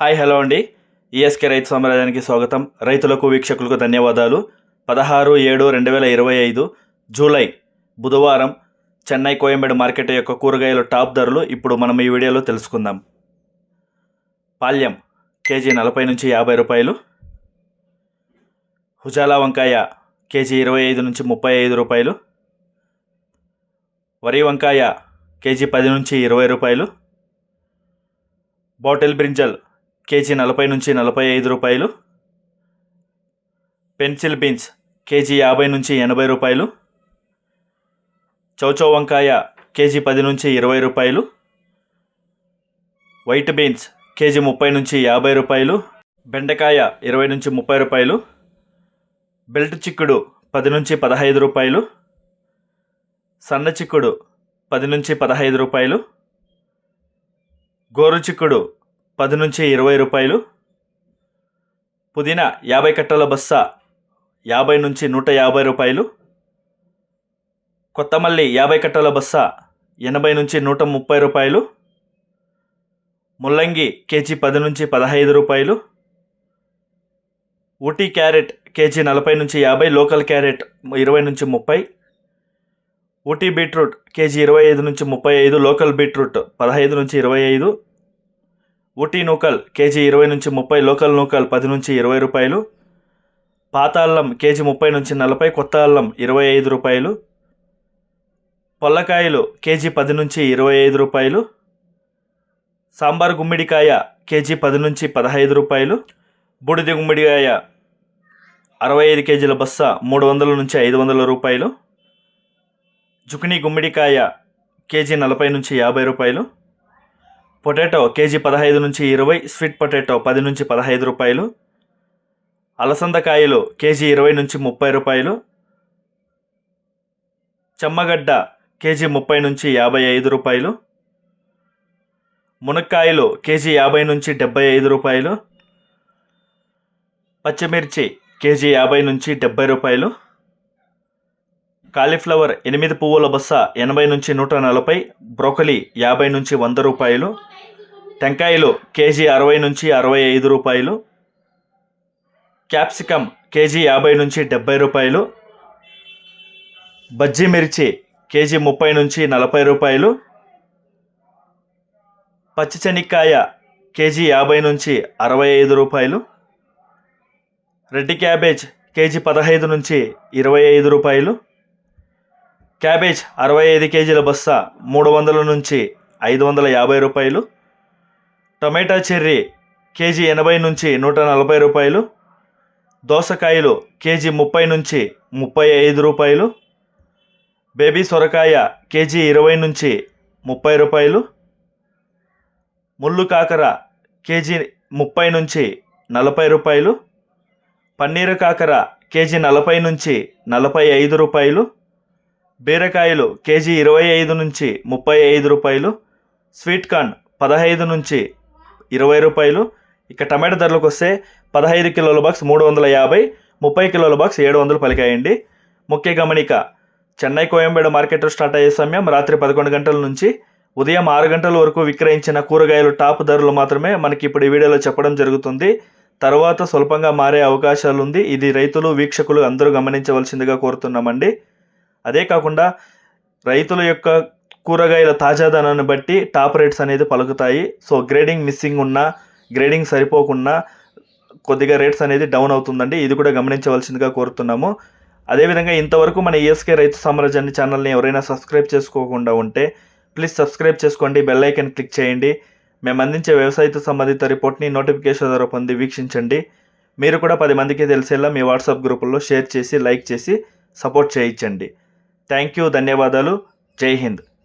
Hi hello అండి. ESK రైతు సామ్రాజ్యానికి స్వాగతం. రైతులకు వీక్షకులకు ధన్యవాదాలు. పదహారు ఏడు రెండు వేల ఇరవై ఐదు జూలై బుధవారం చెన్నై కోయంబేడు మార్కెట్ యొక్క కూరగాయల టాప్ ధరలు ఇప్పుడు మనం ఈ వీడియోలో తెలుసుకుందాం. పాల్యం కేజీ నలభై నుంచి యాభై రూపాయలు. హుజాలా వంకాయ కేజీ ఇరవై ఐదు నుంచి ముప్పై ఐదు రూపాయలు. వరి వంకాయ కేజీ పది నుంచి ఇరవై రూపాయలు. బాటిల్ బ్రింజల్ కేజీ నలభై నుంచి నలభై ఐదు రూపాయలు. పెన్సిల్ బీన్స్ కేజీ యాభై నుంచి ఎనభై రూపాయలు. చౌచౌ వంకాయ కేజీ పది నుంచి ఇరవై రూపాయలు. వైట్ బీన్స్ కేజీ ముప్పై నుంచి యాభై రూపాయలు. బెండకాయ ఇరవై నుంచి ముప్పై రూపాయలు. బెల్ట్ చిక్కుడు పది నుంచి పదహైదు రూపాయలు. సన్న చిక్కుడు పది నుంచి పదహైదు రూపాయలు. గోరు చిక్కుడు పది నుంచి ఇరవై రూపాయలు. పుదీనా యాభై కట్టల బస్సా యాభై నుంచి నూట యాభై రూపాయలు. కొత్తమల్లి యాభై కట్టల బస్సా ఎనభై నుంచి నూట ముప్పై రూపాయలు. ముల్లంగి కేజీ పది నుంచి పదహైదు రూపాయలు. ఊటీ క్యారెట్ కేజీ నలభై నుంచి యాభై లోకల్ క్యారెట్ ఇరవై నుంచి ముప్పై. ఊటీ బీట్రూట్ కేజీ ఇరవై ఐదు నుంచి ముప్పై ఐదు లోకల్ బీట్రూట్ పదహైదు నుంచి ఇరవై ఐదు. ఊటీ నూకల్ కేజీ ఇరవై నుంచి ముప్పై లోకల్ నూకల్ పది నుంచి ఇరవై రూపాయలు పాత అల్లం కేజీ ముప్పై నుంచి నలభై కొత్త అల్లం ఇరవై ఐదు రూపాయలు పొల్లకాయలు కేజీ పది నుంచి ఇరవై ఐదు రూపాయలు సాంబార్ గుమ్మిడికాయ కేజీ పది నుంచి పదహైదు రూపాయలు బూడిద గుమ్మిడికాయ అరవై ఐదు కేజీల బస్స మూడు వందల నుంచి ఐదు వందల రూపాయలు జుకినీ గుమ్మిడికాయ కేజీ నలభై నుంచి యాభై రూపాయలు పొటాటో కేజీ పదహైదు నుంచి ఇరవై స్వీట్ పొటాటో పది నుంచి పదహైదు రూపాయలు అలసందకాయలు కేజీ ఇరవై నుంచి ముప్పై రూపాయలు చెమ్మగడ్డ కేజీ ముప్పై నుంచి యాభై ఐదు రూపాయలు మునక్కాయలు కేజీ యాభై నుంచి డెబ్బై ఐదు రూపాయలు పచ్చిమిర్చి కేజీ యాభై నుంచి డెబ్బై రూపాయలు కాలీఫ్లవర్ ఎనిమిది పువ్వుల బస్స ఎనభై నుంచి నూట నలభై బ్రోకలీ యాభై నుంచి వంద రూపాయలు టెంకాయలు కేజీ అరవై నుంచి అరవై ఐదు రూపాయలు క్యాప్సికమ్ కేజీ యాభై నుంచి డెబ్బై రూపాయలు బజ్జీ మిర్చి కేజీ ముప్పై నుంచి నలభై రూపాయలు పచ్చి కేజీ యాభై నుంచి అరవై ఐదు రూపాయలు రెడ్డి క్యాబేజ్ కేజీ పదహైదు నుంచి ఇరవై ఐదు రూపాయలు క్యాబేజ్ అరవై ఐదు కేజీల బస్తా మూడు వందల నుంచి ఐదు వందల యాభై రూపాయలు. టొమాటో చెర్రీ కేజీ ఎనభై నుంచి నూట నలభై రూపాయలు. దోసకాయలు కేజీ ముప్పై నుంచి ముప్పై ఐదు రూపాయలు. బేబీ సొరకాయ కేజీ ఇరవై నుంచి ముప్పై రూపాయలు. ముళ్ళు కాకర కేజీ ముప్పై నుంచి నలభై రూపాయలు. పన్నీరు కాకర కేజీ నలభై నుంచి నలభై ఐదు రూపాయలు. బీరకాయలు కేజీ ఇరవై ఐదు నుంచి ముప్పై ఐదు రూపాయలు స్వీట్ కార్న్ పదహైదు నుంచి ఇరవై రూపాయలు ఇక టమాటా ధరలకు వస్తే పదహైదు కిలోల బాక్స్ మూడు వందల యాభై ముప్పై కిలోల బాక్స్ ఏడు వందలు పలికాయండి. ముఖ్య గమనిక చెన్నై కోయంబేడు మార్కెట్ స్టార్ట్ అయ్యే సమయం రాత్రి పదకొండు గంటల నుంచి ఉదయం ఆరు గంటల వరకు విక్రయించిన కూరగాయలు టాప్ ధరలు మాత్రమే మనకి ఇప్పుడు ఈ వీడియోలో చెప్పడం జరుగుతుంది. తర్వాత స్వల్పంగా మారే అవకాశాలు ఉంది ఇది రైతులు వీక్షకులు అందరూ గమనించవలసిందిగా కోరుతున్నామండి. అదే కాకుండా రైతుల యొక్క కూరగాయల తాజాదనాన్ని బట్టి టాప్ రేట్స్ అనేది పలుకుతాయి. సో గ్రేడింగ్ మిస్సింగ్ ఉన్నా గ్రేడింగ్ సరిపోకున్నా కొద్దిగా రేట్స్ అనేది డౌన్ అవుతుందండి. ఇది కూడా గమనించవలసిందిగా కోరుతున్నాము. అదేవిధంగా ఇంతవరకు మన ఈఎస్కే రైతు సామ్రాజ్యాన్ని ఛానల్ని ఎవరైనా సబ్స్క్రైబ్ చేసుకోకుండా ఉంటే ప్లీజ్ సబ్స్క్రైబ్ చేసుకోండి. బెల్ ఐకన్ క్లిక్ చేయండి. మేము అందించే వ్యవసాయతో సంబంధిత రిపోర్ట్ని నోటిఫికేషన్ ద్వారా పొంది వీక్షించండి. మీరు కూడా పది మందికి తెలిసేలా మీ వాట్సాప్ గ్రూపుల్లో షేర్ చేసి లైక్ చేసి సపోర్ట్ చేయించండి. థ్యాంక్ యూ ధన్యవాదాలు. జై హింద్.